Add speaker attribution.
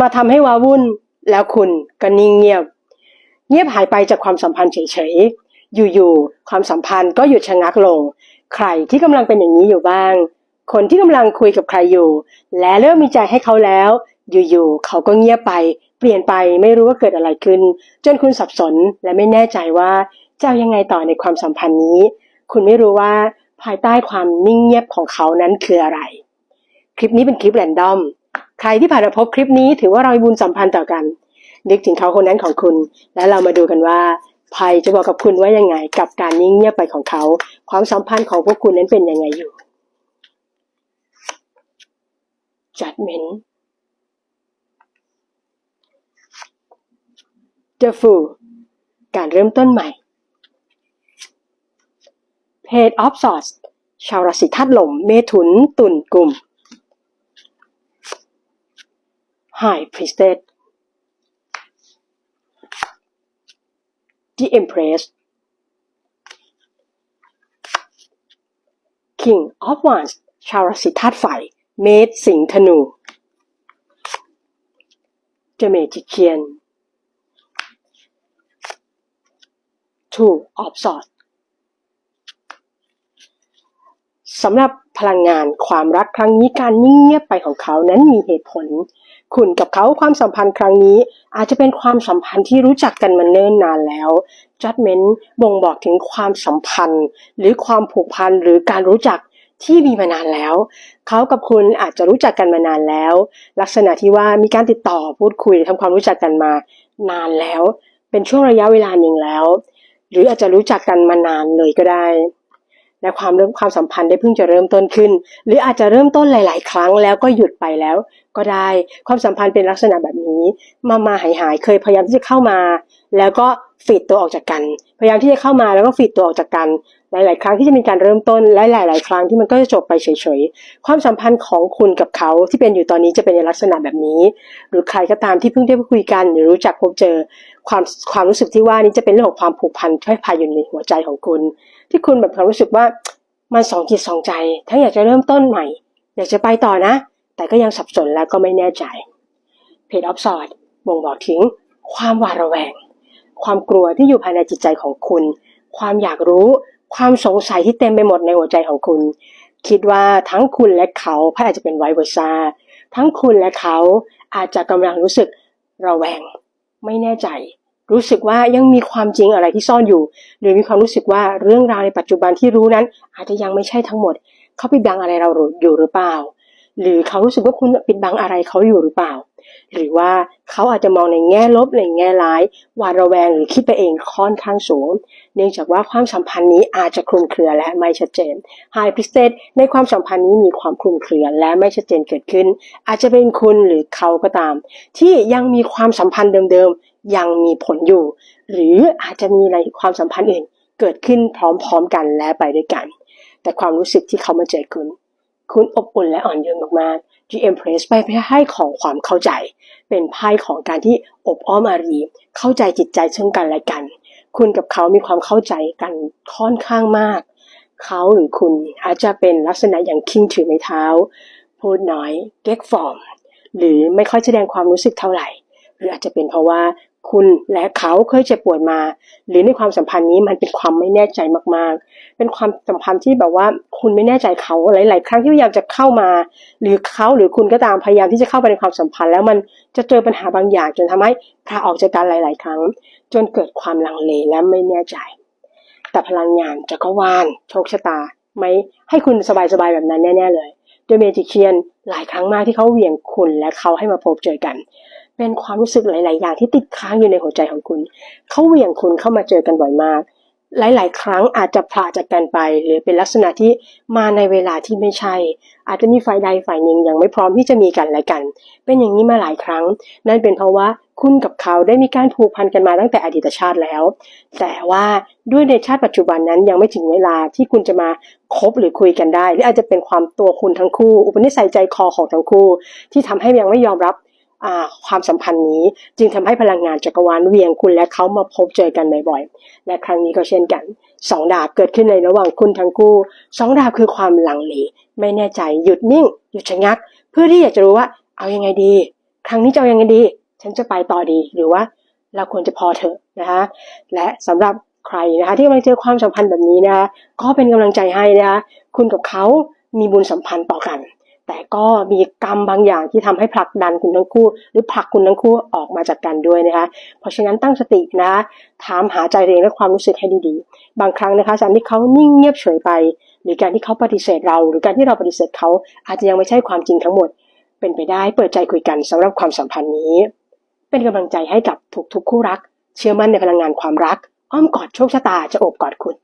Speaker 1: มาทำให้วาวุ่น แล้วคุณก็นิ่งเงียบ เงียบหายไปจากความสัมพันธ์เฉยๆ อยู่ๆ ความสัมพันธ์ก็หยุดชะงักลง ใครที่กำลังเป็นอย่างนี้อยู่บ้าง คนที่กำลังคุยกับใครอยู่ และเริ่มมีใจให้เขาแล้ว อยู่ๆ เขาก็เงียบไป เปลี่ยนไปไม่รู้ว่าเกิดอะไรขึ้น จนคุณสับสนและไม่แน่ใจว่าจะยังไงต่อในความสัมพันธ์นี้ คุณไม่รู้ว่าภายใต้ความนิ่งเงียบของเขานั้นคืออะไร คลิปนี้เป็นคลิปแรนดอม ใครที่ผ่านมาพบคลิปนี้ถือว่าเรามีบุญสัมพันธ์ต่อกัน นึกถึงเขาคนนั้นของคุณ แล้วเรามาดูกันว่าภัยจะบอกกับคุณว่ายังไง กับการนิ่งเงียบไปของเขา ความสัมพันธ์ของพวกคุณนั้นเป็นยังไงอยู่ judgment the fool การเริ่มต้นใหม่ page of swords ชาวราศีธาตุลม เมถุน ตุลกลุ่ม high priestess the empress king of wands ชาวราศีธาตุไฟเมษสิงห์ธนู the magician two of swords สำหรับพลังงานความรักครั้งนี้การนิ่งเงียบไปของเขานั้นมีเหตุผล คุณกับเขาความสัมพันธ์ครั้งนี้ อาจจะเป็นความสัมพันธ์ที่รู้จักกันมาเนิ่นนานแล้ว judgment บ่งบอกถึงความสัมพันธ์ หรือความผูกพันหรือการรู้จักที่มีมานานแล้ว เขากับคุณอาจจะรู้จักกันมานานแล้ว ลักษณะที่ว่ามีการติดต่อพูดคุยทำความรู้จักกันมานานแล้ว เป็นช่วงระยะเวลาหนึ่งแล้ว หรืออาจจะรู้จักกันมานานเลยก็ได้ และความเริ่มความสัมพันธ์ได้เพิ่งจะเริ่มต้นขึ้น หรืออาจจะเริ่มต้นหลาย ๆ ครั้งแล้วก็หยุดไปแล้ว ก็ได้ความสัมพันธ์เป็นลักษณะแบบนี้ มามาหายหายๆเคยพยายามที่จะเข้ามา แล้วก็ฟีดตัวออกจากกัน พยายามที่จะเข้ามาแล้วก็ฟีดตัวออกจากกัน หลาย ๆ ครั้งที่จะมีการเริ่มต้นและหลาย ๆ ครั้งที่มันก็จะจบไปเฉย ๆ ความสัมพันธ์ของคุณกับเขาที่เป็นอยู่ตอนนี้จะเป็นในลักษณะแบบนี้ หรือใครก็ตามที่เพิ่งได้คุยกัน หรือรู้จักพบเจอความความรู้สึกที่ว่านี้จะเป็นเรื่องของความผูกพันที่พายอยู่ในหัวใจของคุณ ที่คุณแบบความรู้สึกว่ามันสองจิตสองใจ ทั้งอยากจะเริ่มต้นใหม่ อยากจะไปต่อนะ แต่ก็ยังสับสนและก็ไม่แน่ใจเพจออฟสอดบ่งบอกถึงความหวาดระแวง ความกลัวที่อยู่ภายในจิตใจของคุณ ความอยากรู้ ความสงสัยที่เต็มไปหมดในหัวใจของคุณ คิดว่าทั้งคุณและเขาพอาจจะเป็นไวเวอร์ซาทั้งคุณและเขาอาจจะกำลังรู้สึกระแวง ไม่แน่ใจ รู้สึกว่ายังมีความจริงอะไรที่ซ่อนอยู่ หรือมีความรู้สึกว่าเรื่องราวในปัจจุบันที่รู้นั้น อาจจะยังไม่ใช่ทั้งหมด เขาปิดบังอะไรเราอยู่หรือเปล่า หรือเขารู้สึกว่าคุณปิดบังอะไรเขาอยู่หรือเปล่า หรือว่าเขาอาจจะมองในแง่ลบในแง่ร้ายหวาดระแวงหรือคิดไปเองค่อนข้างสูง เนื่องจากว่าความสัมพันธ์นี้อาจจะคลุมเครือและไม่ชัดเจน High p r i e s t e s s ในความสัมพันธ์นี้มีความคลุมเครือและไม่ชัดเจนเกิดขึ้น อาจจะเป็นคุณหรือเขาก็ตาม ที่ยังมีความสัมพันธ์เดิมๆยังมีผลอยู่ หรืออาจจะมีอะไรความสัมพันธ์อื่นเกิดขึ้นพร้อมๆกันและไปด้วยกัน แต่ความรู้สึกที่เขามาเจอคุณ คุณอบอุ่นและอ่อนโยนมากๆ The Empress ไปให้ของความเข้าใจ เป็นไพ่ของการที่อบอ้อมอารี เข้าใจจิตใจซึ่งกันและกัน คุณกับเขามีความเข้าใจกันค่อนข้างมาก เขาหรือคุณอาจจะเป็นลักษณะอย่างคิงถือไม้เท้า พูดน้อย เก๊กฟอร์ม หรือไม่ค่อยแสดงความรู้สึกเท่าไหร่ หรืออาจจะเป็นเพราะว่า คุณและเขาเคยเจ็บป่วดมา หรือในความสัมพันธ์นี้มันเป็นความไม่แน่ใจมากๆ เป็นความสัมพันธ์ที่แบบว่าคุณไม่แน่ใจเขาหลาย ๆ ครั้งที่พยายามจะเข้ามา หรือเขาหรือคุณก็ตามพยายามที่จะเข้าไปในความสัมพันธ์ แล้วมันจะเจอปัญหาบางอย่างจนทำให้พาออกจากกันหลาย ๆ ครั้ง จนเกิดความลังเลและไม่แน่ใจ แต่พลังงานจักรวาลโชคชะตาไม่ให้คุณสบาย ๆ แบบนั้นแน่ ๆ เลยโดยเมจิเคียนหลายครั้งมากที่เขาเหวี่ยงคุณและเขาให้มาพบเจอกัน เป็นความรู้สึกหลาย ๆ อย่างที่ติดค้างอยู่ในหัวใจของคุณเขาเหวี่ยงคุณเข้ามาเจอกันบ่อยมาก หลาย ๆ ครั้งอาจจะพลาดจากกันไป หรือเป็นลักษณะที่มาในเวลาที่ไม่ใช่ อาจจะมีฝ่ายใดฝ่ายหนึ่งยังไม่พร้อมที่จะมีกันและกัน เป็นอย่างนี้มาหลายครั้ง นั่นเป็นเพราะว่าคุณกับเขาได้มีการผูกพันกันมาตั้งแต่อดีตชาติแล้ว แต่ว่าด้วยในชาติปัจจุบันนั้นยังไม่ถึงเวลาที่คุณจะมาคบหรือคุยกันได้ หรืออาจจะเป็นความตัวคุณทั้งคู่ อุปนิสัยใจคอของทั้งคู่ ที่ทำให้ยังไม่ยอมรับ ความสัมพันธ์นี้จึงทำให้พลังงานจักรวาลเวียงคุณและเขามาพบเจอกันบ่อยๆ และครั้งนี้ก็เช่นกันสองดาบเกิดขึ้นในระหว่างคุณทั้งคู่สองดาบคือความหลังเลไม่แน่ใจหยุดนิ่ง หยุดชะงัก เพื่อที่อยากจะรู้ว่าเอายังไงดี ครั้งนี้จะเอายังไงดี ฉันจะไปต่อดีหรือว่าเราควรจะพอเถอะนะคะและสำหรับใครนะคะที่กำลังเจอความสัมพันธ์แบบนี้นะคะก็เป็นกำลังใจให้นะคะคุณกับเขามีบุญสัมพันธ์ต่อกัน แต่ก็มีกรรมบางอย่างที่ทำให้ผลักดันคุณทั้งคู่ หรือผลักคุณทั้งคู่ออกมาจากกันด้วยนะคะ เพราะฉะนั้นตั้งสตินะถามหาใจเองและความรู้สึกให้ดีๆ บางครั้งนะคะการที่เขานิ่งเงียบเฉยไป หรือการที่เขาปฏิเสธเรา หรือการที่เราปฏิเสธเขาอาจจะยังไม่ใช่ความจริงทั้งหมด เป็นไปได้เปิดใจคุยกันสำหรับความสัมพันธ์นี้ เป็นกำลังใจให้กับทุกๆคู่รัก เชื่อมั่นในพลังงานความรัก อ้อมกอดโชคชะตาจะโอบกอดคุณ